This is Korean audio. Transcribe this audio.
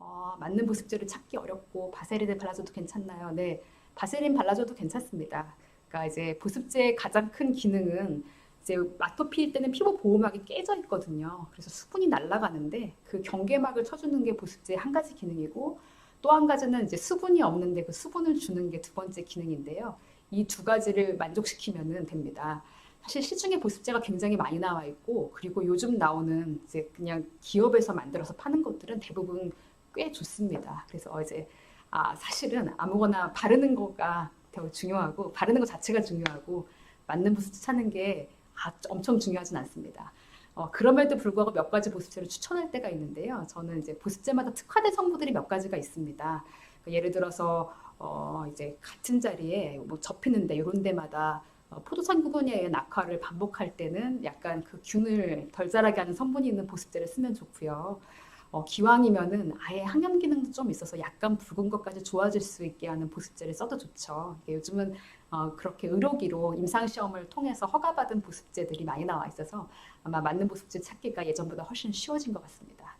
어, 맞는 보습제를 찾기 어렵고 바세린을 발라줘도 괜찮나요? 네, 바세린 발라줘도 괜찮습니다. 그러니까 이제 보습제의 가장 큰 기능은 이제 마토피일 때는 피부 보호막이 깨져 있거든요. 그래서 수분이 날아가는데 그 경계막을 쳐주는 게 보습제의 한 가지 기능이고 또 한 가지는 이제 수분이 없는데 그 수분을 주는 게 두 번째 기능인데요. 이 두 가지를 만족시키면 됩니다. 사실 시중에 보습제가 굉장히 많이 나와 있고 그리고 요즘 나오는 이제 그냥 기업에서 만들어서 파는 것들은 대부분 꽤 좋습니다. 그래서 이제 아 사실은 아무거나 바르는 거가 더 중요하고 바르는 것 자체가 중요하고 맞는 보습제 찾는 게 아, 엄청 중요하진 않습니다. 어, 그럼에도 불구하고 몇 가지 보습제를 추천할 때가 있는데요. 저는 이제 보습제마다 특화된 성분들이 몇 가지가 있습니다. 그러니까 예를 들어서 어, 이제 같은 자리에 뭐 접히는데 이런 데마다 어, 포도산 구근의 낙화를 반복할 때는 약간 그 균을 덜 자라게 하는 성분이 있는 보습제를 쓰면 좋고요. 어, 기왕이면은 아예 항염 기능도 좀 있어서 약간 붉은 것까지 좋아질 수 있게 하는 보습제를 써도 좋죠. 요즘은 어, 그렇게 의료기로 임상시험을 통해서 허가받은 보습제들이 많이 나와 있어서 아마 맞는 보습제 찾기가 예전보다 훨씬 쉬워진 것 같습니다.